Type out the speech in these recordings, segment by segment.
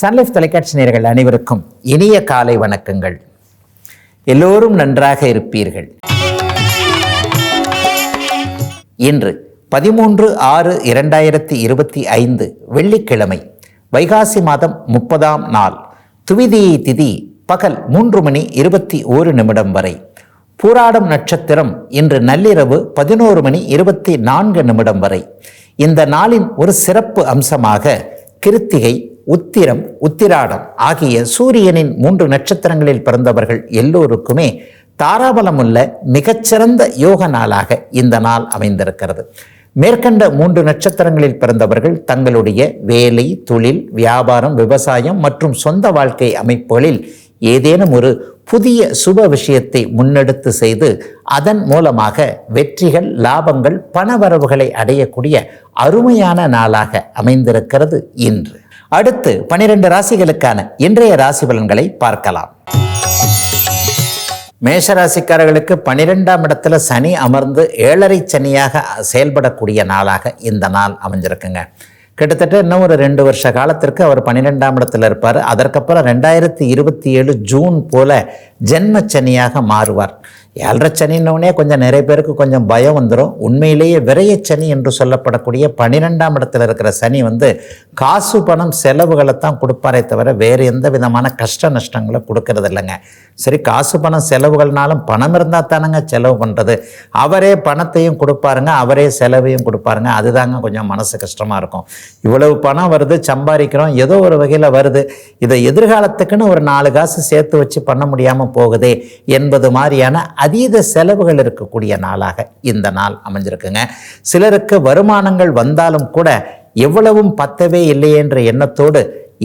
Sun Life தொலைக்காட்சி நேர்கள் அனைவருக்கும் இனிய காலை வணக்கங்கள். எல்லோரும் நன்றாக இருப்பீர்கள். இன்று பதிமூன்று ஆறு இரண்டாயிரத்தி இருபத்தி ஐந்து வெள்ளிக்கிழமை வைகாசி மாதம் முப்பதாம் நாள் துவிதியை திதி பகல் மூன்று மணி இருபத்தி ஓரு நிமிடம் வரை. பூராடம் நட்சத்திரம் இன்று நள்ளிரவு பதினோரு மணி இருபத்தி நான்கு நிமிடம் வரை. இந்த நாளின் ஒரு சிறப்பு அம்சமாக கிருத்திகை உத்திரம் உத்திராடம் ஆகிய சூரியனின் மூன்று நட்சத்திரங்களில் பிறந்தவர்கள் எல்லோருக்குமே தாராபலமுள்ள மிகச்சிறந்த யோக நாளாக இந்த நாள் அமைந்திருக்கிறது. மேற்கண்ட மூன்று நட்சத்திரங்களில் பிறந்தவர்கள் தங்களுடைய வேலை தொழில் வியாபாரம் விவசாயம் மற்றும் சொந்த வாழ்க்கை அமைப்புகளில் ஏதேனும் ஒரு புதிய சுப விஷயத்தை முன்னெடுத்து செய்து அதன் மூலமாக வெற்றிகள் லாபங்கள் பணவரவுகளை அடையக்கூடிய அருமையான நாளாக அமைந்திருக்கிறது இன்று. அடுத்து பனிரெண்டு ராசிகளுக்கான இன்றைய ராசி பலன்களை பார்க்கலாம். மேஷராசிக்காரர்களுக்கு பனிரெண்டாம் இடத்துல சனி அமர்ந்து ஏழரை சனியாக செயல்படக்கூடிய நாளாக இந்த நாள் அமைஞ்சிருக்குங்க. கிட்டத்தட்ட இன்னும் ஒரு ரெண்டு வருஷ காலத்திற்கு அவர் பன்னிரெண்டாம் இடத்துல இருப்பார். அதற்கப்புறம் ரெண்டாயிரத்தி இருபத்தி ஏழு ஜூன் போல ஜென்ம சனியாக மாறுவார். ஏழரை சனின்னொடனே கொஞ்சம் நிறைய பேருக்கு கொஞ்சம் பயம் வந்துடும் உண்மையிலேயே விரைய சனி என்று சொல்லப்படக்கூடிய பன்னிரெண்டாம் இடத்துல இருக்கிற சனி வந்து காசு பணம் செலவுகளை தான் கொடுப்பாரே தவிர வேறு எந்த விதமான கஷ்ட நஷ்டங்களை கொடுக்கறது இல்லைங்க. சரி காசு பணம் செலவுகள்னாலும் பணம் இருந்தால் தானேங்க செலவு பண்ணுறது அவரே பணத்தையும் கொடுப்பாருங்க அவரே செலவையும் கொடுப்பாருங்க. அதுதாங்க கொஞ்சம் மனசு கஷ்டமாக இருக்கும். இவ்வளவு பணம் வருது சம்பாதிக்கிறோம் ஏதோ ஒரு வகையில் வருது. இதை எதிர்காலத்துக்குன்னு ஒரு நாலு காசு சேர்த்து வச்சு பண்ண முடியாமல் போகுதே என்பது மாதிரியான அதீத செலவுகள் இருக்கக்கூடிய நாளாக இந்த நாள் அமைஞ்சிருக்குங்க. சிலருக்கு வருமானங்கள் வந்தாலும் கூட எவ்வளவும் பத்தவே இல்லையே என்ற எண்ணத்தோடு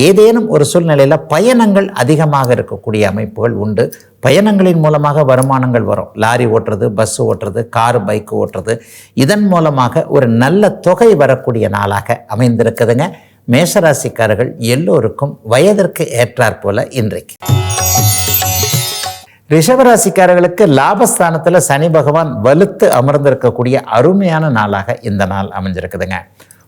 ஏதேனும் ஒரு சூழ்நிலையில் பயணங்கள் அதிகமாக இருக்கக்கூடிய அமைப்புகள் உண்டு. பயணங்களின் மூலமாக வருமானங்கள் வரும். லாரி ஓட்டுறது பஸ் ஓட்டுறது கார் பைக் ஓட்டுறது. இதன் மூலமாக ஒரு நல்ல தொகை வரக்கூடிய நாளாக அமைந்திருக்குதுங்க. மேஷராசிக்காரர்கள் எல்லோருக்கும் வயதிற்கு ஏற்றாற் போல இன்றைக்கு. ரிஷபராசிக்காரர்களுக்கு லாபஸ்தானத்தில் சனி பகவான் வலுத்து அமர்ந்திருக்கக்கூடிய அருமையான நாளாக இந்த நாள் அமைஞ்சிருக்குதுங்க.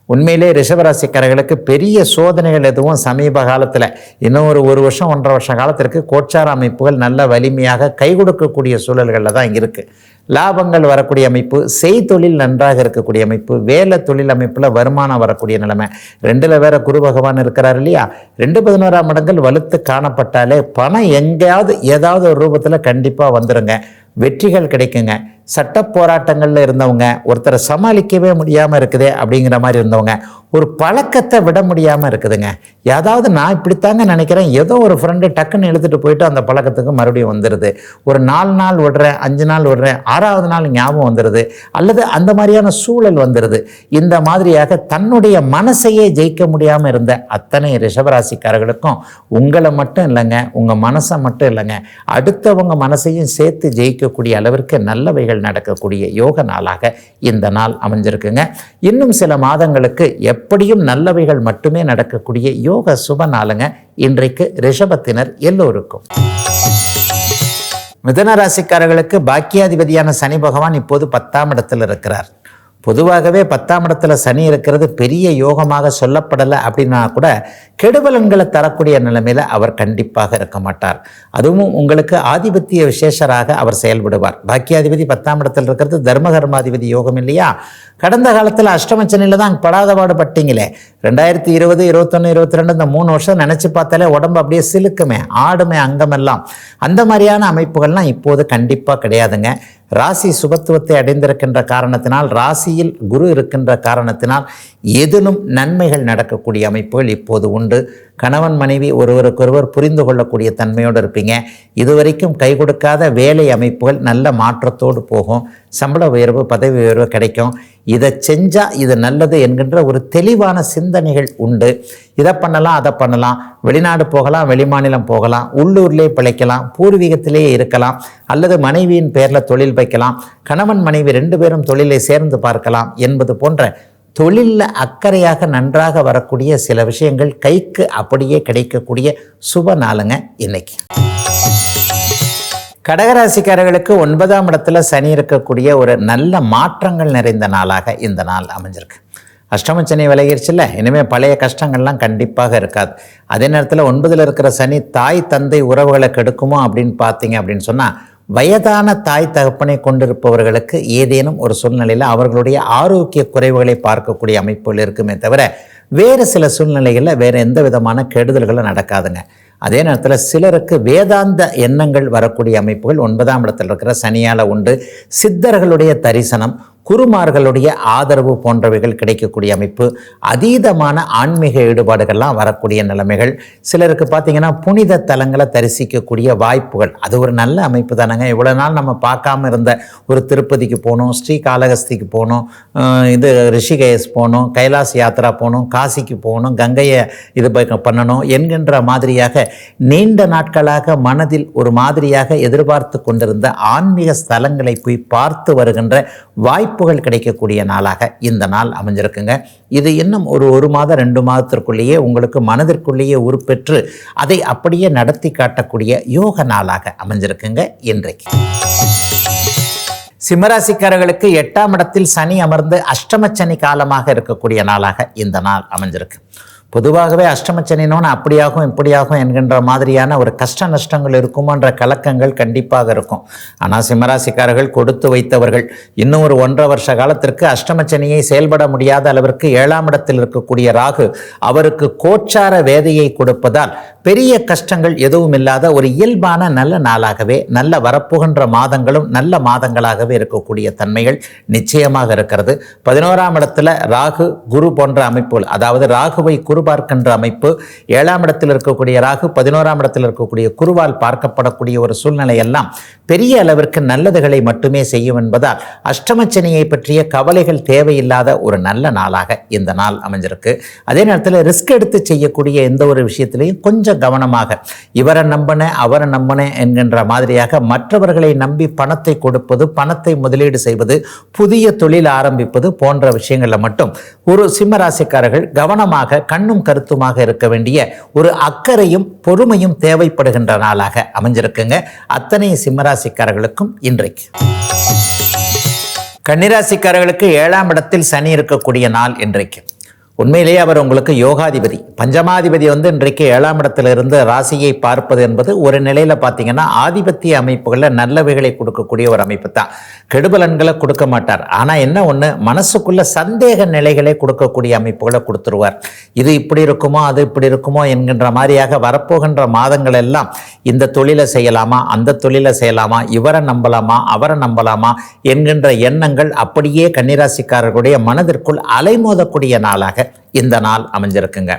உண்மையிலே ரிஷபராசிக்காரர்களுக்கு பெரிய சோதனைகள் எதுவும் சமீப காலத்தில் இன்னும் ஒரு ஒரு வருஷம் ஒன்றரை வருஷம் காலத்திற்கு கோச்சார அமைப்புகள் நல்ல வலிமையாக கை கொடுக்கக்கூடிய சூழல்களில் தான் இருக்குது லாபங்கள் வரக்கூடிய அமைப்பு செய்தொழில் நன்றாக இருக்கக்கூடிய அமைப்பு வேலை தொழில் அமைப்பில் வருமானம் வரக்கூடிய நிலைமை. ரெண்டில் வேற குரு பகவான் இருக்கிறார் இல்லையா? ரெண்டு பதினோராம் மடங்கள் வலுத்து காணப்பட்டாலே பணம் எங்கேயாவது ஏதாவது ஒரு ரூபத்தில் கண்டிப்பாக வந்துடுங்க வெற்றிகள் கிடைக்குங்க. சட்ட போராட்டங்களில் இருந்தவங்க ஒருத்தரை சமாளிக்கவே முடியாமல் இருக்குதே அப்படிங்கிற மாதிரி இருந்தவங்க ஒரு பழக்கத்தை விட முடியாமல் இருக்குதுங்க. ஏதாவது நான் இப்படித்தாங்க நினைக்கிறேன் ஏதோ ஒரு ஃப்ரெண்டு டக்குன்னு இழுத்துட்டு போயிட்டு அந்த பழக்கத்துக்கு மறுபடியும் வந்துடுது ஒரு நாலு நாள் விடுறேன் அஞ்சு நாள் விடுறேன் ஆறாவது நாள் ஞாபகம் வந்துடுது அல்லது அந்த மாதிரியான சூழல் வந்துடுது இந்த மாதிரியாக தன்னுடைய மனசையே ஜெயிக்க முடியாமல் இருந்த அத்தனை ரிஷபராசிக்காரர்களுக்கும் உங்களை மட்டும் இல்லைங்க உங்கள் மனசை மட்டும் இல்லைங்க அடுத்தவங்க மனசையும் சேர்த்து ஜெயிக்கக்கூடிய அளவிற்கு நல்லவைகள் நடக்கக்கூடிய யோக நாளாக இந்த நாள் அமைஞ்சிருக்குங்க. இன்னும் சில மாதங்களுக்கு எப்படியும் நல்லவைகள் மட்டுமே நடக்கக்கூடிய யோக சுப நாளுங்க இன்றைக்கு ரிஷபத்தினர் எல்லோருக்கும். மிதன ராசிக்காரர்களுக்கு பாக்கியாதிபதியான சனி பகவான் இப்போது பத்தாம் இடத்தில் இருக்கிறார். பொதுவாகவே பத்தாம் இடத்துல சனி இருக்கிறது பெரிய யோகமாக சொல்லப்படலை அப்படின்னா கூட கெடுபலன்களை தரக்கூடிய நிலைமையில் அவர் கண்டிப்பாக இருக்க மாட்டார். அதுவும் உங்களுக்கு ஆதிபத்திய விசேஷராக அவர் செயல்படுவார். பாக்கியாதிபதி பத்தாம் இடத்தில் இருக்கிறது தர்மகர்மாதிபதி யோகம் இல்லையா? கடந்த காலத்தில் அஷ்டமச்சனியில் தான் படாத பாடுபட்டீங்களே. ரெண்டாயிரத்தி இருபது இருபத்தொன்று இருபத்தி ரெண்டு இந்த மூணு வருஷம் நினச்சி பார்த்தாலே உடம்பு அப்படியே சிலுக்குமே ஆடுமே அங்கமெல்லாம். அந்த மாதிரியான அமைப்புகள்லாம் இப்போது கண்டிப்பாக கிடையாதுங்க. ராசி சுபத்துவத்தை அடைந்திருக்கின்ற காரணத்தினால் ராசியில் குரு இருக்கின்ற காரணத்தினால் எதிலும் நன்மைகள் நடக்கக்கூடிய அமைப்புகள் இப்போது உண்டு. கணவன் மனைவி ஒருவருக்கொருவர் புரிந்து கொள்ளக்கூடிய தன்மையோடு இருப்பீங்க. இதுவரைக்கும் கை கொடுக்காத வேலை அமைப்புகள் நல்ல மாற்றத்தோடு போகும். சம்பள உயர்வு பதவி உயர்வு கிடைக்கும். இதை செஞ்சால் இது நல்லது என்கின்ற ஒரு தெளிவான சிந்தனைகள் உண்டு. இதை பண்ணலாம் அதை பண்ணலாம். வெளிநாடு போகலாம் வெளிமாநிலம் போகலாம். உள்ளூர்லேயே பிழைக்கலாம். பூர்வீகத்திலேயே இருக்கலாம். அல்லது மனைவியின் பேரில் தொழில் வைக்கலாம். கணவன் மனைவி ரெண்டு பேரும் தொழிலை சேர்ந்து பார்க்கலாம் என்பது போன்ற தொழிலில் அக்கறையாக நன்றாக வரக்கூடிய சில விஷயங்கள் கைக்கு அப்படியே கிடைக்கக்கூடிய சுப நாளுங்க இன்னைக்கு. கடகராசிக்காரர்களுக்கு ஒன்பதாம் இடத்துல சனி இருக்கக்கூடிய ஒரு நல்ல மாற்றங்கள் நிறைந்த நாளாக இந்த நாள் அமைஞ்சிருக்கு. அஷ்டம சனி விலகிருச்சுல இனிமேல் பழைய கஷ்டங்கள்லாம் கண்டிப்பாக இருக்காது. அதே நேரத்தில் ஒன்பதில் இருக்கிற சனி தாய் தந்தை உறவுகளை கெடுக்குமோ அப்படின்னு பார்த்தீங்க அப்படின்னு சொன்னால் வயதான தாய் தகப்பனை கொண்டிருப்பவர்களுக்கு ஏதேனும் ஒரு சூழ்நிலையில் அவர்களுடைய ஆரோக்கிய குறைவுகளை பார்க்கக்கூடிய அமைப்புகள் இருக்குமே தவிர வேறு சில சூழ்நிலைகளில் வேறு எந்த விதமான கெடுதல்களும் நடக்காதுங்க. அதே நேரத்தில் சிலருக்கு வேதாந்த எண்ணங்கள் வரக்கூடிய அமைப்புகள் ஒன்பதாம் இடத்தில் இருக்கிற சனியால் உண்டு. சித்தர்களுடைய தரிசனம் குருமார்களுடைய ஆதரவு போன்றவைகள் கிடைக்கக்கூடிய அமைப்பு அதீதமான ஆன்மீக ஈடுபாடுகள்லாம் வரக்கூடிய நிலைமைகள். சிலருக்கு பார்த்திங்கன்னா புனித தலங்களை தரிசிக்கக்கூடிய வாய்ப்புகள். அது ஒரு நல்ல அமைப்பு தானேங்க. இவ்வளோ நாள் நம்ம பார்க்காம இருந்த ஒரு திருப்பதிக்கு போகணும் ஸ்ரீகாளகஸ்திக்கு போகணும் இது ரிஷிகேஷ் போகணும் கைலாஸ் யாத்ரா போகணும் காசிக்கு போகணும் கங்கையை இது பண்ணணும் என்கின்ற மாதிரியாக நீண்ட நாட்களாக மனதில் ஒரு மாதிரியாக எதிர்பார்த்து கொண்டிருந்த ஆன்மீக ஸ்தலங்களை போய் பார்த்து வருகின்ற வாய்ப்பு வாய்ப்புகள் கிடைக்கக்கூடிய நாளாக இந்த நாள் அமைஞ்சிருக்குங்க. இது இன்னும் ஒரு ஒரு மாதம் ரெண்டு மாதத்திற்குள்ளேயே உங்களுக்கு மனதிற்குள்ளேயே உருப்பெற்று அதை அப்படியே நடத்தி காட்டக்கூடிய யோக நாளாக அமைஞ்சிருக்குங்க இன்றைக்கு. சிம்மராசிக்காரர்களுக்கு எட்டாம் இடத்தில் சனி அமர்ந்து அஷ்டம சனி காலமாக இருக்கக்கூடிய நாளாக இந்த நாள் அமைஞ்சிருக்கு. பொதுவாகவே அஷ்டமச்சனினோன்னு அப்படியாகும் இப்படியாகும் என்கின்ற மாதிரியான ஒரு கஷ்ட நஷ்டங்கள் இருக்குமோன்ற கலக்கங்கள் கண்டிப்பாக இருக்கும். ஆனால் சிம்மராசிக்காரர்கள் கொடுத்து வைத்தவர்கள் இன்னும் ஒரு ஒன்றரை வருஷ காலத்திற்கு அஷ்டமச்சனியை செயல்பட முடியாத அளவிற்கு ஏழாம் இடத்தில் இருக்கக்கூடிய ராகு அவருக்கு கோச்சார வேதையை கொடுப்பதால் பெரிய கஷ்டங்கள் எதுவும் இல்லாத ஒரு இயல்பான நல்ல நாளாகவே நல்ல வரப்புகின்ற மாதங்களும் நல்ல மாதங்களாகவே இருக்கக்கூடிய தன்மைகள் நிச்சயமாக இருக்கிறது. பதினோராம் இடத்துல ராகு குரு போன்ற அமைப்புகள் அதாவது ராகுவை குரு பார்க்கின்ற அமைப்பு ஏழாம் இடத்தில் இருக்கக்கூடிய ராகு பதினோராம் இடத்தில் இருக்கக்கூடிய குருவால் பார்க்கப்படக்கூடிய ஒரு சூழ்நிலை எல்லாம் பெரிய அளவிற்கு நல்லதுகளை மட்டுமே செய்யும் என்பதால் அஷ்டமச்சனியை பற்றிய கவலைகள் தேவையில்லாத ஒரு நல்ல நாளாக இந்த நாள் அமைஞ்சிருக்கு. அதே நேரத்தில் ரிஸ்க் எடுத்து செய்யக்கூடிய எந்த ஒரு விஷயத்திலையும் கொஞ்சம் கவனமாக இவரை நம்பினேன் அவரை நம்பினேன் என்கின்ற மாதிரியாக மற்றவர்களை நம்பி பணத்தை கொடுப்பது பணத்தை முதலீடு செய்வது புதிய தொழில் ஆரம்பிப்பது போன்ற விஷயங்களில் மட்டும் ஒரு சிம்மராசிக்காரர்கள் கவனமாக கண் கண்ணும் கருத்துமாக இருக்க வேண்டிய ஒரு அக்கறையும் பொறுமையும் தேவைப்படுகின்ற நாளாக அமைஞ்சிருக்குங்க. அத்தனை சிம்மராசிக்காரர்களுக்கும் இன்றைக்கு. கன்னிராசிக்காரர்களுக்கு ஏழாம் இடத்தில் சனி இருக்கக்கூடிய நாள் இன்றைக்கு. உண்மையிலேயே அவர் உங்களுக்கு யோகாதிபதி. பஞ்சமாதிபதி வந்து இன்றைக்கு ஏழாம் இடத்திலிருந்து ராசியை பார்ப்பது என்பது ஒரு நிலையில் பார்த்தீங்கன்னா ஆதிபத்திய அமைப்புகளில் நல்லவைகளை கொடுக்கக்கூடிய ஒரு அமைப்பு தான். கெடுபலன்களை கொடுக்க மாட்டார். ஆனால் என்ன ஒன்று மனசுக்குள்ள சந்தேக நிலைகளை கொடுக்கக்கூடிய அமைப்புகளை கொடுத்துருவார். இது இப்படி இருக்குமோ அது இப்படி இருக்குமோ என்கின்ற மாதிரியாக வரப்போகின்ற மாதங்கள் எல்லாம் இந்த தொழிலை செய்யலாமா அந்த தொழிலை செய்யலாமா இவரை நம்பலாமா அவரை நம்பலாமா என்கின்ற எண்ணங்கள் அப்படியே கன்னிராசிக்காரர்களுடைய மனதிற்குள் அலைமோதக்கூடிய நாளாக Okay இந்த நாள் அமைஞ்சிருக்குங்க.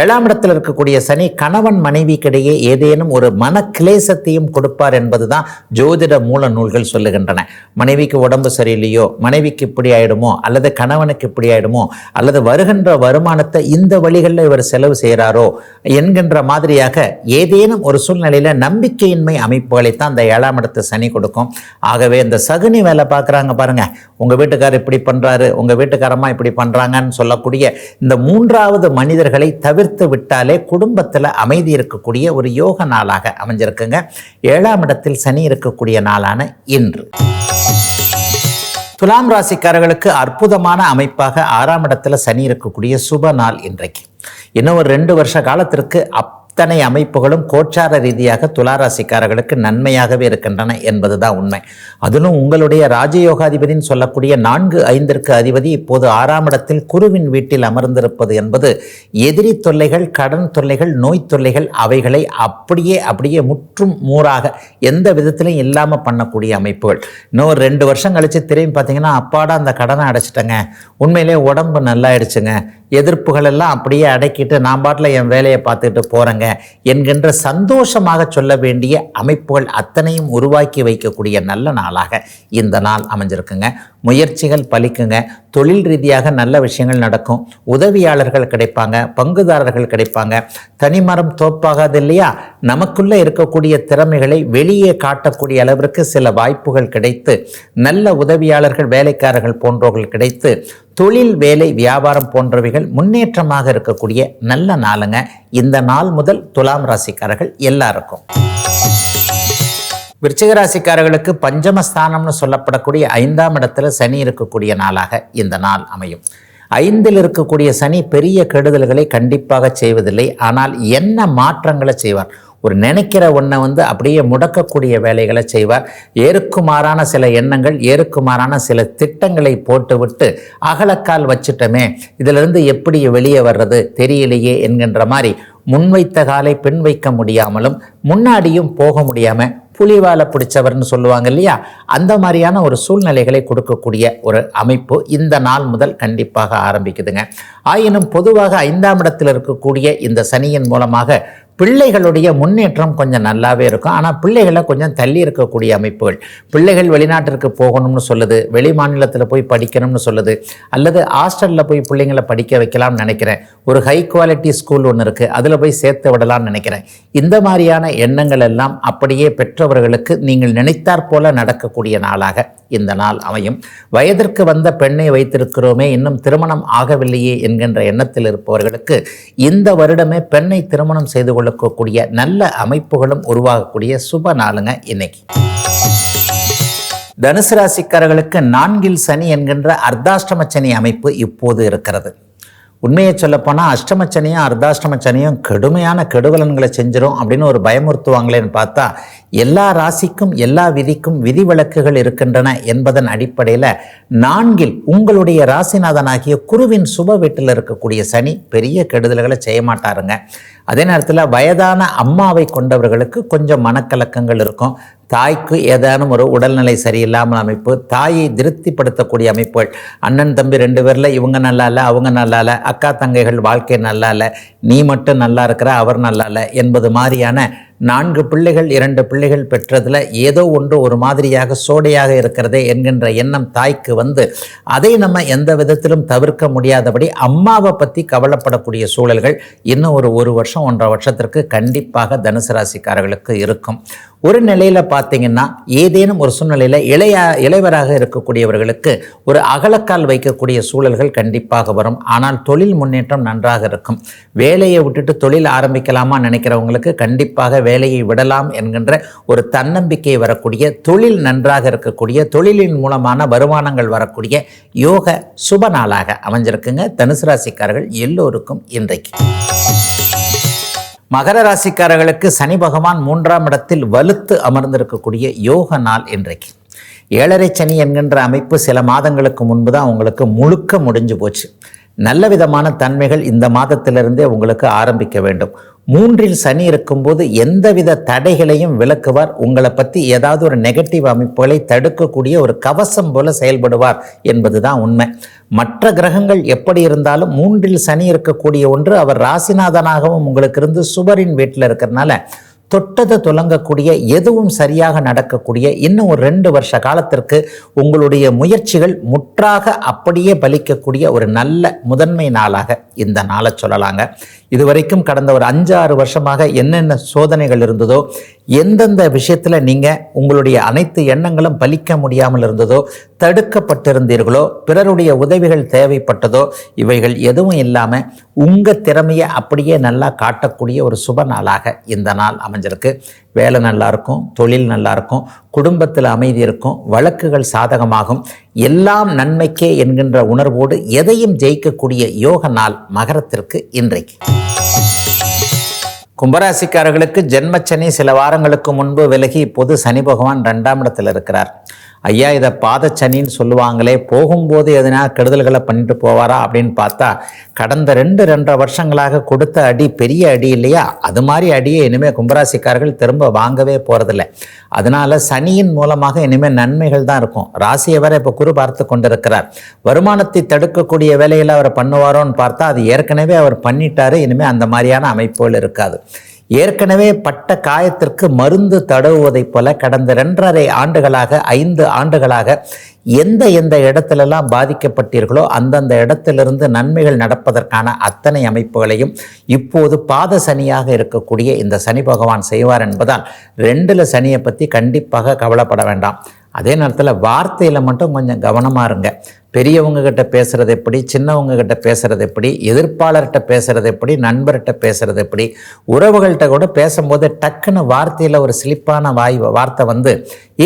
ஏழாம் இடத்தில் இருக்கக்கூடிய சனி கணவன் மனைவிக்கிடையே ஏதேனும் ஒரு மன கிளேசத்தையும் கொடுப்பார் என்பதுதான் ஜோதிட மூல நூல்கள் சொல்லுகின்றன. மனைவிக்கு உடம்பு சரியில்லையோ மனைவிக்கு இப்படி ஆயிடுமோ அல்லது கணவனுக்கு இப்படி ஆயிடுமோ அல்லது வருகின்ற வருமானத்தை இந்த வழிகளில் இவர் செலவு செய்கிறாரோ என்கின்ற மாதிரியாக ஏதேனும் ஒரு சூழ்நிலையில் நம்பிக்கையின்மை அமைப்புகளைத்தான் அந்த ஏழாம் இடத்து சனி கொடுக்கும். ஆகவே இந்த சகுனி வேலை பார்க்குறாங்க பாருங்க. உங்கள் வீட்டுக்காரர் இப்படி பண்ணுறாரு உங்கள் வீட்டுக்காரம்மா இப்படி பண்ணுறாங்கன்னு சொல்லக்கூடிய இந்த மூன்றாவது மனிதர்களை தவிர்த்து விட்டாலே குடும்பத்தில் அமைதி இருக்கக்கூடிய ஒரு யோக நாளாக அமைஞ்சிருக்குங்க. ஏழாம் இடத்தில் சனி இருக்கக்கூடிய நாளான இன்று. துலாம் ராசிக்காரர்களுக்கு அற்புதமான அமைப்பாக ஆறாம் இடத்துல சனி இருக்கக்கூடிய சுப நாள் இன்றைக்கு. இன்னும் ஒரு ரெண்டு வருஷ காலத்திற்கு அத்தனை அமைப்புகளும் கோச்சார ரீதியாக துளாராசிக்காரர்களுக்கு நன்மையாகவே இருக்கின்றன என்பதுதான் உண்மை. அதிலும் உங்களுடைய ராஜயோகாதிபதினு சொல்லக்கூடிய நான்கு ஐந்திற்கு அதிபதி இப்போது ஆறாம் இடத்தில் குருவின் வீட்டில் அமர்ந்திருப்பது என்பது எதிரி தொல்லைகள் கடன் தொல்லைகள் நோய் தொல்லைகள் அவைகளை அப்படியே அப்படியே முற்றும் மூறாக எந்த விதத்திலையும் இல்லாமல் பண்ணக்கூடிய அமைப்புகள். இன்னும் ஒரு ரெண்டு வருஷம் கழித்து திரும்பி பார்த்தீங்கன்னா அப்பாடா அந்த கடனை அடைச்சிட்டேங்க. உண்மையிலே உடம்பு நல்லாயிடுச்சுங்க. எதிர்ப்புகள் எல்லாம் அப்படியே அடக்கிட்டு நான் பாட்டில் என் வேலையை பார்த்துட்டு போகிறேங்க என்கின்ற சந்தோஷமாக சொல்ல வேண்டிய அமைப்புகள் அத்தனையும் உருவாக்கி வைக்கக்கூடிய நல்ல நாளாக இந்த நாள் அமைஞ்சிருக்குங்க. முயற்சிகள் பலிக்குங்க. தொழில் ரீதியாக நல்ல விஷயங்கள் நடக்கும். உதவியாளர்கள் கிடைப்பாங்க. பங்குதாரர்கள் கிடைப்பாங்க. தனிமரம் தோப்பாகாது இல்லையா? நமக்குள்ளே இருக்கக்கூடிய திறமைகளை வெளியே காட்டக்கூடிய அளவிற்கு சில வாய்ப்புகள் கிடைத்து நல்ல உதவியாளர்கள் வேலைக்காரர்கள் போன்றவர்கள் கிடைத்து தொழில் வேலை வியாபாரம் போன்றவைகள் முன்னேற்றமாக இருக்கக்கூடிய நல்ல நாளுங்க. இந்த நாள் முதல் துலாம் ராசிக்காரர்கள் எல்லாருக்கும். விருச்சிகராசிக்காரர்களுக்கு பஞ்சமஸ்தானம்னு சொல்லப்படக்கூடிய ஐந்தாம் இடத்துல சனி இருக்கக்கூடிய நாளாக இந்த நாள் அமையும். ஐந்தில் இருக்கக்கூடிய சனி பெரிய கெடுதல்களை கண்டிப்பாக செய்வதில்லை. ஆனால் என்ன மாற்றங்களை செய்வார்? ஒரு நினைக்கிற ஒன்றை வந்து அப்படியே முடக்கக்கூடிய வேலைகளை செய்வார். ஏறுக்குமாறான சில எண்ணங்கள் ஏறுக்குமாறான சில திட்டங்களை போட்டுவிட்டு அகலக்கால் வச்சுட்டோமே இதிலிருந்து எப்படி வெளியே வர்றது தெரியலையே என்கின்ற மாதிரி முன்வைத்த காலை பின் வைக்க முடியாமலும் முன்னாடியும் போக முடியாமல் புலிவாலை பிடிச்சவர்னு சொல்லுவாங்க இல்லையா? அந்த மாதிரியான ஒரு சூழ்நிலைகளை கொடுக்கக்கூடிய ஒரு அமைப்பு இந்த நாள் முதல் கண்டிப்பாக ஆரம்பிக்குதுங்க. ஆயினும் பொதுவாக ஐந்தாம் இடத்தில் இருக்கக்கூடிய இந்த சனியின் மூலமாக பிள்ளைகளுடைய முன்னேற்றம் கொஞ்சம் நல்லாவே இருக்கும். ஆனால் பிள்ளைகளை கொஞ்சம் தள்ளி இருக்கக்கூடிய அமைப்புகள். பிள்ளைகள் வெளிநாட்டிற்கு போகணும்னு சொல்லுது. வெளி மாநிலத்தில் போய் படிக்கணும்னு சொல்லுது. அல்லது ஹாஸ்டலில் போய் பிள்ளைங்களை படிக்க வைக்கலாம்னு நினைக்கிறேன். ஒரு ஹை குவாலிட்டி ஸ்கூல் ஒன்று இருக்குது அதில் போய் சேர்த்து விடலாம்னு நினைக்கிறேன். இந்த மாதிரியான எண்ணங்கள் எல்லாம் அப்படியே பெற்றவர்களுக்கு நீங்கள் நினைத்தாற் போல நடக்கக்கூடிய நாளாக இந்த நாள் அமையும். வயதிற்கு வந்த பெண்ணை வைத்திருக்கிறோமே. இன்னும் திருமணம் ஆகவில்லையே என்கின்ற எண்ணத்தில் இருப்பவர்களுக்கு இந்த வருடமே பெண்ணை திருமணம் செய்து கொள்ளக்கூடிய நல்ல அமைப்புகளும் உருவாகக்கூடிய சுப நாளுங்க இன்னைக்கு. தனுசு ராசிக்காரர்களுக்கு நான்கில் சனி என்கின்ற அர்த்தாஷ்டம சனி அமைப்பு இப்போது இருக்கிறது. உண்மையை சொல்லப்போனால் அஷ்டமச்சனியும் அர்த்தாஷ்டமச்சனியும் கடுமையான கெடுவலன்களை செஞ்சிடும் அப்படின்னு ஒரு பயமுறுத்துவாங்களேன்னு பார்த்தா எல்லா ராசிக்கும் எல்லா விதிக்கும் விதிவிலக்குகள் இருக்கின்றன என்பதன் அடிப்படையில் நான்கில் உங்களுடைய ராசிநாதனாகிய குருவின் சுப வீட்டில் இருக்கக்கூடிய சனி பெரிய கெடுதல்களை செய்ய மாட்டாருங்க. அதே நேரத்தில் வயதான அம்மாவை கொண்டவர்களுக்கு கொஞ்சம் மனக்கலக்கங்கள் இருக்கும். தாய்க்கு ஏதானும் ஒரு உடல்நிலை சரியில்லாமல் அமைப்பு தாயை திருப்திப்படுத்தக்கூடிய அமைப்புகள். அண்ணன் தம்பி ரெண்டு பேரில் இவங்க நல்லா இல்லை அவங்க நல்லா இல்லை அக்கா தங்கைகள் வாழ்க்கை நல்லா இல்லை நீ மட்டும் நல்லா இருக்கிற அவர் நல்லா இல்லை என்பது மாதிரியான நான்கு பிள்ளைகள் இரண்டு பிள்ளைகள் பெற்றதில் ஏதோ ஒன்று ஒரு மாதிரியாக சோடையாக இருக்கிறதே என்கின்ற எண்ணம் தாய்க்கு வந்து அதை நம்ம எந்த விதத்திலும் தவிர்க்க முடியாதபடி அம்மாவை பற்றி கவலைப்படக்கூடிய சூழல்கள் இன்னும் ஒரு ஒரு வருஷம் ஒன்றரை வருஷத்திற்கு கண்டிப்பாக தனுசு ராசிக்காரர்களுக்கு இருக்கும். ஒரு நிலையில் பார்த்தீங்கன்னா ஏதேனும் ஒரு சூழ்நிலையில் இளையா இளைவராக இருக்கக்கூடியவர்களுக்கு ஒரு அகலக்கால் வைக்கக்கூடிய சூழல்கள் கண்டிப்பாக வரும். ஆனால் தொழில் முன்னேற்றம் நன்றாக இருக்கும். வேலையை விட்டுட்டு தொழில் ஆரம்பிக்கலாமா நினைக்கிறவங்களுக்கு கண்டிப்பாக வேலையை விடலாம் என்கின்ற ஒரு தன்னம்பிக்கை வரக்கூடிய தொழில் நன்றாக இருக்கக்கூடிய தொழிலின் மூலமான வருமானங்கள் வரக்கூடிய யோக சுப நாளாக அமைஞ்சிருக்குங்க. தனுசு ராசிக்காரர்கள் எல்லோருக்கும் இன்றைக்கு. மகர ராசிக்காரர்களுக்கு சனி பகவான் மூன்றாம் இடத்தில் வலுத்து அமர்ந்திருக்கக்கூடிய யோக நாள் இன்றைக்கு. ஏழரை சனி என்கின்ற அமைப்பு சில மாதங்களுக்கு முன்பு தான் உங்களுக்கு முழுக்க முடிஞ்சு போச்சு. நல்ல விதமான தன்மைகள் இந்த மாதத்திலிருந்தே உங்களுக்கு ஆரம்பிக்க வேண்டும். மூன்றில் சனி இருக்கும்போது எந்தவித தடைகளையும் விளக்குவார். உங்களை பற்றி ஏதாவது ஒரு நெகட்டிவ் அமைப்புகளை தடுக்கக்கூடிய ஒரு கவசம் போல செயல்படுவார் என்பது தான் உண்மை. மற்ற கிரகங்கள் எப்படி இருந்தாலும் மூன்றில் சனி இருக்கக்கூடிய ஒன்று அவர் ராசிநாதனாகவும் உங்களுக்கு இருந்து சுபரின் வீட்டில் இருக்கிறனால தொட்டதை துலங்கக்கூடிய எதுவும் சரியாக நடக்கக்கூடிய இன்னும் ஒரு ரெண்டு வருஷ காலத்திற்கு உங்களுடைய முயற்சிகள் முற்றாக அப்படியே பலிக்கக்கூடிய ஒரு நல்ல முதன்மை நாளாக இந்த நாளை சொல்லலாங்க. இதுவரைக்கும் கடந்த ஒரு அஞ்சு ஆறு வருஷமாக என்னென்ன சோதனைகள் இருந்ததோ எந்தெந்த விஷயத்தில் நீங்கள் உங்களுடைய அனைத்து எண்ணங்களும் பலிக்க முடியாமல் இருந்ததோ தடுக்கப்பட்டிருந்தீர்களோ பிறருடைய உதவிகள் தேவைப்பட்டதோ இவைகள் எதுவும் இல்லாமல் உங்கள் திறமையை அப்படியே நல்லா காட்டக்கூடிய ஒரு சுப நாளாக இந்த நாள் அமைஞ்சிருக்கு. வேலை நல்லா இருக்கும் தொழில் நல்லா இருக்கும் குடும்பத்தில் அமைதி இருக்கும் வழக்குகள் சாதகமாகும். எல்லாம் நன்மைக்கே என்கின்ற உணர்வோடு எதையும் ஜெயிக்கக்கூடிய யோக நாள் மகரத்திற்கு இன்றைக்கு. கும்பராசிக்காரர்களுக்கு ஜென்மச்சனி சில வாரங்களுக்கு முன்பு விலகி இப்போது சனி பகவான் ரெண்டாம் இடத்தில் இருக்கிறார். ஐயா இதை பாதச்சனின்னு சொல்லுவாங்களே போகும்போது எதனா கெடுதல்களை பண்ணிட்டு போவாரா அப்படின்னு பார்த்தா கடந்த ரெண்டு ரெண்டரை வருஷங்களாக கொடுத்த அடி பெரிய அடி இல்லையா? அது மாதிரி அடியை இனிமேல் கும்பராசிக்காரர்கள் திரும்ப வாங்கவே போகிறதில்ல அதனால சனியின் மூலமாக இனிமேல் நன்மைகள் தான் இருக்கும். ராசியை வரை இப்போ குரு பார்த்து கொண்டிருக்கிறார். வருமானத்தை தடுக்கக்கூடிய வேலையில் அவர் பண்ணுவாரோன்னு பார்த்தா அது ஏற்கனவே அவர் பண்ணிட்டாரு. இனிமேல் அந்த மாதிரியான அமைப்புகள் இருக்காது. ஏற்கனவே பட்ட காயத்திற்கு மருந்து தடவுவதைப் போல கடந்த ரெண்டரை ஆண்டுகளாக ஐந்து ஆண்டுகளாக எந்த எந்த இடத்திலெல்லாம் பாதிக்கப்பட்டீர்களோ அந்தந்த இடத்திலிருந்து நன்மைகள் நடப்பதற்கான அத்தனை அமைப்புகளையும் இப்போது பாத சனியாக இருக்கக்கூடிய இந்த சனி பகவான் செய்வார் என்பதால் ரெண்டில் சனியை பற்றி கண்டிப்பாக கவலைப்பட வேண்டாம். அதே நேரத்தில் வார்த்தையில் மட்டும் கொஞ்சம் கவனமாக இருங்க. பெரியவங்க கிட்ட பேசுறது எப்படி சின்னவங்க கிட்ட பேசுறது எப்படி எதிர்ப்பாளர்கிட்ட பேசுறது எப்படி நண்பர்கிட்ட பேசுறது எப்படி உறவுகள்கிட்ட கூட பேசும்போது டக்குன்னு வார்த்தையில் ஒரு சிலிப்பான வாய் வார்த்தை வந்து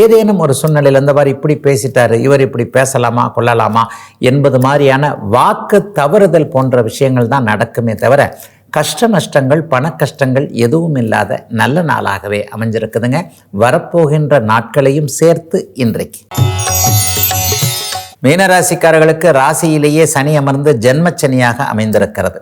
ஏதேனும் ஒரு சூழ்நிலையில் இந்த மாதிரி இப்படி பேசிட்டாரு இவர் இப்படி பேசலாமா கொள்ளலாமா என்பது மாதிரியான வாக்கு தவறுதல் போன்ற விஷயங்கள் தான் நடக்குமே தவிர கஷ்ட நஷ்டங்கள் பண கஷ்டங்கள் எதுவும் இல்லாத நல்ல நாளாகவே அமைஞ்சிருக்குதுங்க. வரப்போகின்ற நாட்களையும் சேர்த்து இன்றைக்கு. மீனராசிக்காரர்களுக்கு ராசியிலேயே சனி அமர்ந்து ஜென்மச்சனியாக அமைந்திருக்கிறது.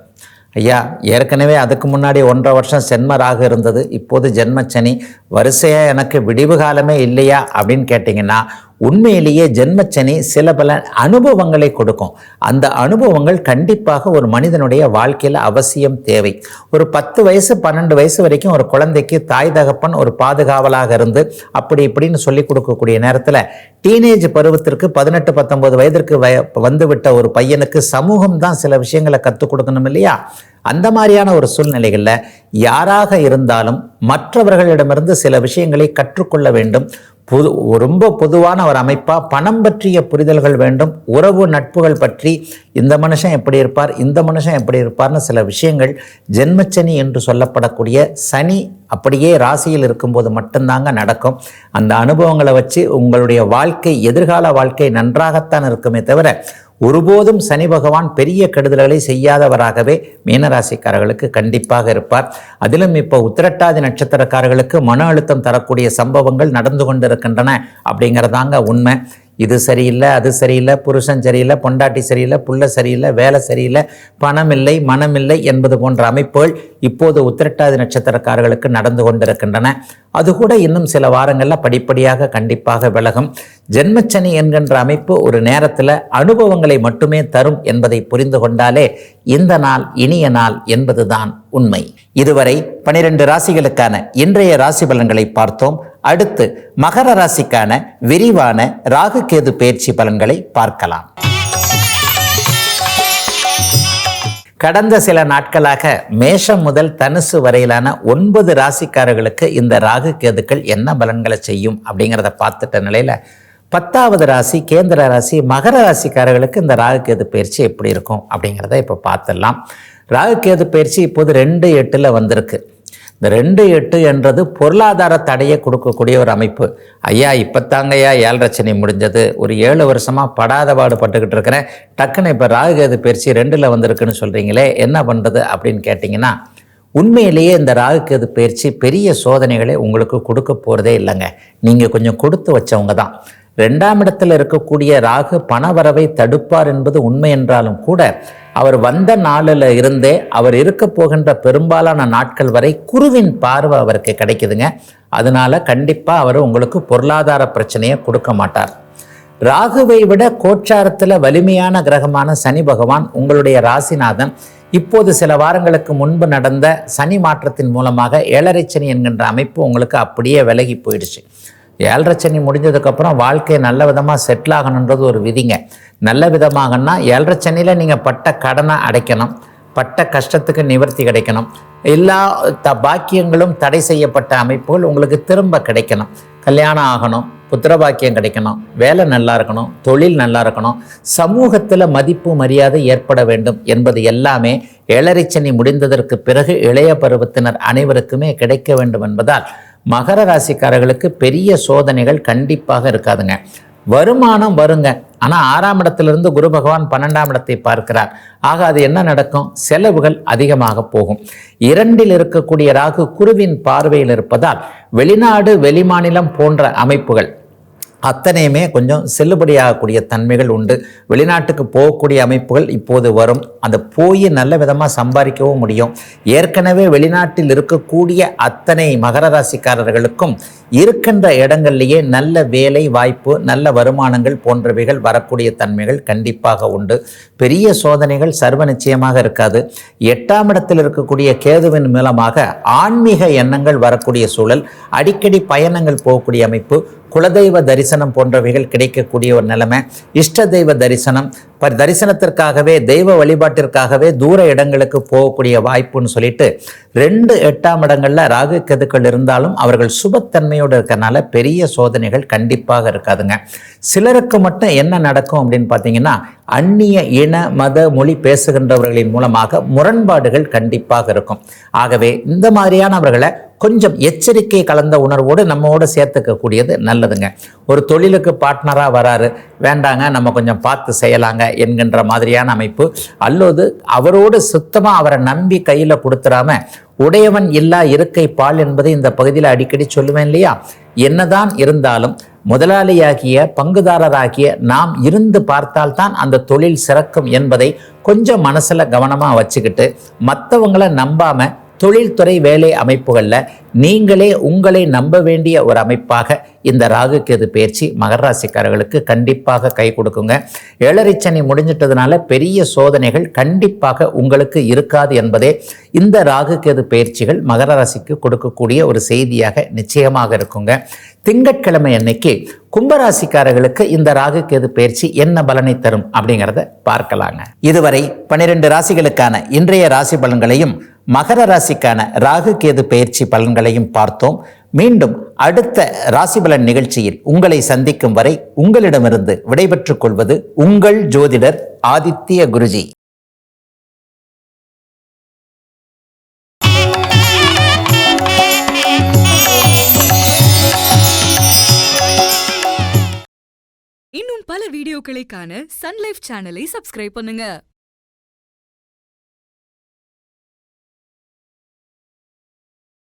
ஐயா ஏற்கனவே அதுக்கு முன்னாடி ஒன்றரை வருஷம் சென்மராக இருந்தது. இப்போது ஜென்மச்சனி வரிசையாக எனக்கு விடிவு காலமே இல்லையா அப்படின்னு கேட்டிங்கன்னா உண்மையிலேயே ஜென்மச்சனி சில பல அனுபவங்களை கொடுக்கும். அந்த அனுபவங்கள் கண்டிப்பாக ஒரு மனிதனுடைய வாழ்க்கையில் அவசியம் தேவை. ஒரு பத்து வயசு பன்னெண்டு வயசு வரைக்கும் ஒரு குழந்தைக்கு தாய் தகப்பன் ஒரு பாதுகாவலாக இருந்து அப்படி இப்படின்னு சொல்லி கொடுக்கக்கூடிய நேரத்தில் டீனேஜ் பருவத்திற்கு பதினெட்டு பத்தொன்பது வயதிற்கு வய வந்துவிட்ட ஒரு பையனுக்கு சமூகம் தான் சில விஷயங்களை கற்றுக் கொடுக்கணும் இல்லையா? அந்த மாதிரியான ஒரு சூழ்நிலைகளில் யாராக இருந்தாலும் மற்றவர்களிடமிருந்து சில விஷயங்களை கற்றுக்கொள்ள வேண்டும். பொது ரொம்ப பொதுவான ஒரு அமைப்பாக பணம் பற்றிய புரிதல்கள் வேண்டும் உறவு நட்புகள் பற்றி இந்த மனுஷன் எப்படி இருப்பார் இந்த மனுஷன் எப்படி இருப்பார்னு சில விஷயங்கள் ஜென்மச்சனி என்று சொல்லப்படக்கூடிய சனி அப்படியே ராசியில் இருக்கும்போது மட்டும்தாங்க நடக்கும். அந்த அனுபவங்களை வச்சு உங்களுடைய வாழ்க்கை எதிர்கால வாழ்க்கை நன்றாகத்தான் இருக்குமே தவிர ஒருபோதும் சனி பகவான் பெரிய கெடுதல்களை செய்யாதவராகவே மீனராசிக்காரர்களுக்கு கண்டிப்பாக இருப்பார். அதிலும் இப்போ உத்திரட்டாதி நட்சத்திரக்காரர்களுக்கு மன அழுத்தம் தரக்கூடிய சம்பவங்கள் நடந்து கொண்டிருக்கின்றன அப்படிங்கிறதாங்க உண்மை. இது சரியில்லை அது சரியில்லை புருஷன் சரியில்லை பொண்டாட்டி சரியில்லை புள்ள சரியில்லை வேலை சரியில்லை பணம் இல்லை மனமில்லை என்பது போன்ற அமைப்புகள் இப்போது உத்திரட்டாதி நட்சத்திரக்காரர்களுக்கு நடந்து கொண்டிருக்கின்றன. அது கூட இன்னும் சில வாரங்களில் படிப்படியாக கண்டிப்பாக விலகும். ஜென்மச்சனி என்கின்ற அமைப்பு ஒரு நேரத்தில் அனுபவங்களை மட்டுமே தரும் என்பதை புரிந்து கொண்டாலே இந்த நாள் இனிய நாள் என்பதுதான் உண்மை. இதுவரை பனிரெண்டு ராசிகளுக்கான இன்றைய ராசி பலன்களை பார்த்தோம். அடுத்து மகர ராசிக்கான விரிவான ராகு கேது பயிற்சி பலன்களை பார்க்கலாம். கடந்த சில நாட்களாக மேஷம் முதல் தனுசு வரையிலான ஒன்பது ராசிக்காரர்களுக்கு இந்த ராகு கேதுக்கள் என்ன பலன்களை செய்யும் அப்படிங்கிறத பார்த்துட்ட நிலையில் பத்தாவது ராசி கேந்திர ராசி மகர ராசிக்காரர்களுக்கு இந்த ராகு கேது பயிற்சி எப்படி இருக்கும் அப்படிங்கிறத இப்போ பார்த்துடலாம். ராகு கேது பயிற்சி இப்போது ரெண்டு எட்டில் வந்திருக்கு. இந்த ரெண்டு எட்டு என்றது பொருளாதார தடையை கொடுக்கக்கூடிய ஒரு அமைப்பு. ஐயா இப்போத்தாங்கய்யா ஏழரை சனி முடிஞ்சது. ஒரு ஏழு வருஷமாக படாத பாடுபட்டுக்கிட்டு இருக்கிறேன். டக்குன்னு இப்போ ராகுகேது பயிற்சி ரெண்டில் வந்திருக்குன்னு சொல்கிறீங்களே என்ன பண்ணுறது அப்படின்னு கேட்டிங்கன்னா உண்மையிலேயே இந்த ராகுக்கேது பயிற்சி பெரிய சோதனைகளை உங்களுக்கு கொடுக்க போகிறதே இல்லைங்க. நீங்கள் கொஞ்சம் கொடுத்து வச்சவங்க தான். ரெண்டாம் இடத்தில் இருக்கக்கூடிய ராகு பணவரவை தடுப்பார் என்பது உண்மை என்றாலும் கூட அவர் வந்த நாளில் இருந்தே அவர் இருக்க போகின்ற பெரும்பாலான நாட்கள் வரை குருவின் பார்வை அவருக்கு கிடைக்குதுங்க. அதனால கண்டிப்பாக அவர் உங்களுக்கு பொருளாதார பிரச்சனையை கொடுக்க மாட்டார். ராகுவை விட கோச்சாரத்தில் வலிமையான கிரகமான சனி பகவான் உங்களுடைய ராசிநாதன். இப்போது சில வாரங்களுக்கு முன்பு நடந்த சனி மாற்றத்தின் மூலமாக ஏழரை சனி என்கின்ற அமைப்பு உங்களுக்கு அப்படியே விலகி போயிடுச்சு. ஏழரை சனி முடிஞ்சதுக்கப்புறம் வாழ்க்கையை நல்ல விதமாக செட்டில் ஆகணுன்றது ஒரு விதிங்க. நல்ல விதமாகனா ஏழரை சனியில் நீங்கள் பட்ட கடனை அடைக்கணும். பட்ட கஷ்டத்துக்கு நிவர்த்தி கிடைக்கணும். எல்லா த பாக்கியங்களும் தடை செய்யப்பட்ட அமைப்புகள் உங்களுக்கு திரும்ப கிடைக்கணும். கல்யாணம் ஆகணும் புத்திர பாக்கியம் கிடைக்கணும் வேலை நல்லா இருக்கணும் தொழில் நல்லா இருக்கணும் சமூகத்தில் மதிப்பு மரியாதை ஏற்பட வேண்டும் என்பது எல்லாமே ஏழரை சனி முடிந்ததற்கு பிறகு இளைய பருவத்தினர் அனைவருக்குமே கிடைக்க வேண்டும் என்பதால் மகர ராசிக்காரர்களுக்கு பெரிய சோதனைகள் கண்டிப்பாக இருக்காதுங்க. வருமானம் வருங்க. ஆனால் ஆறாம் இடத்திலிருந்து குரு பகவான் பன்னெண்டாம் இடத்தை பார்க்கிறார். ஆக அது என்ன நடக்கும்? செலவுகள் அதிகமாக போகும். இரண்டில் இருக்கக்கூடிய ராகு குருவின் பார்வையில் இருப்பதால் வெளிநாடு வெளிமாநிலம் போன்ற அமைப்புகள் அத்தனையுமே கொஞ்சம் செல்லுபடியாகக்கூடிய தன்மைகள் உண்டு. வெளிநாட்டுக்கு போகக்கூடிய அமைப்புகள் இப்போது வரும். அந்த போய் நல்ல விதமாக சம்பாதிக்கவும் முடியும். ஏற்கனவே வெளிநாட்டில் இருக்கக்கூடிய அத்தனை மகர ராசிக்காரர்களுக்கும் இருக்கின்ற இடங்கள்லேயே நல்ல வேலை வாய்ப்பு நல்ல வருமானங்கள் போன்றவைகள் வரக்கூடிய தன்மைகள் கண்டிப்பாக உண்டு. பெரிய சோதனைகள் சர்வ நிச்சயமாக இருக்காது. எட்டாம் இடத்தில் இருக்கக்கூடிய கேதுவின் மூலமாக ஆன்மீக எண்ணங்கள் வரக்கூடிய சூழல் அடிக்கடி பயணங்கள் போகக்கூடிய அமைப்பு குலதெய்வ தரிசனம் போன்றவைகள் கிடைக்கக்கூடிய ஒரு நிலைமை. இஷ்ட தெய்வ தரிசனம் தரிசனத்திற்காகவே தெய்வ வழிபாட்டிற்காகவே தூர இடங்களுக்கு போகக்கூடிய வாய்ப்புன்னு சொல்லிட்டு ரெண்டு எட்டாம் இடங்களில் ராகு கெதுக்கள் இருந்தாலும் அவர்கள் சுபத்தன்மையோடு இருக்கிறனால பெரிய சோதனைகள் கண்டிப்பாக இருக்காதுங்க. சிலருக்கு மட்டும் என்ன நடக்கும் அப்படின்னு பார்த்தீங்கன்னா அந்நிய இன மத மொழி பேசுகின்றவர்களின் மூலமாக முரண்பாடுகள் கண்டிப்பாக இருக்கும். ஆகவே இந்த மாதிரியானவர்களை கொஞ்சம் எச்சரிக்கை கலந்த உணர்வோடு நம்மோடு சேர்த்துக்கக்கூடியது நல்லதுங்க. ஒரு தொழிலுக்கு பார்ட்னராக வராரு. வேண்டாங்க நம்ம கொஞ்சம் பார்த்து செய்யலாங்க. என்கின்ற மாதிரியான அமைப்பு. அல்லது அவரோடு சுத்தமாக அவரை நம்பி கையில் கொடுத்துடாம உடையவன் இல்லா இருக்கை பால் என்பதை இந்த பகுதியில் அடிக்கடி சொல்லுவேன் இல்லையா? என்னதான் இருந்தாலும் முதலாளியாகிய பங்குதாரராகிய நாம் இருந்து பார்த்தால்தான் அந்த தொழில் சிறக்கும் என்பதை கொஞ்சம் மனசில் கவனமாக வச்சுக்கிட்டு மற்றவங்களை நம்பாம தொழில்துறை வேலை அமைப்புகளில் நீங்களே உங்களை நம்ப வேண்டிய ஒரு அமைப்பாக இந்த ராகு கேது பயிற்சி மகராசிக்காரர்களுக்கு கண்டிப்பாக கை கொடுக்குங்க. ஏழரை சனி முடிஞ்சிட்டதுனால பெரிய சோதனைகள் கண்டிப்பாக உங்களுக்கு இருக்காது என்பதே இந்த ராகு கேது பயிற்சிகள் மகர ராசிக்கு கொடுக்கக்கூடிய ஒரு செய்தியாக நிச்சயமாக இருக்குங்க. திங்கட்கிழமை அன்னைக்கு கும்பராசிக்காரர்களுக்கு இந்த ராகு கேது பயிற்சி என்ன பலனை தரும் அப்படிங்கிறத பார்க்கலாங்க. இதுவரை பன்னிரெண்டு ராசிகளுக்கான இன்றைய ராசி பலன்களையும் மகர ராசிக்கான ராகு கேது பயிற்சி பலன்களையும் பார்த்தோம். மீண்டும் அடுத்த ராசி பலன் நிகழ்ச்சியில் உங்களை சந்திக்கும் வரை உங்களிடமிருந்து விடைபெற்றுக் கொள்வது உங்கள் ஜோதிடர் ஆதித்ய குருஜி. இன்னும் பல வீடியோக்களை காண சன்லைஃப் சேனலை சப்ஸ்கிரைப் பண்ணுங்க.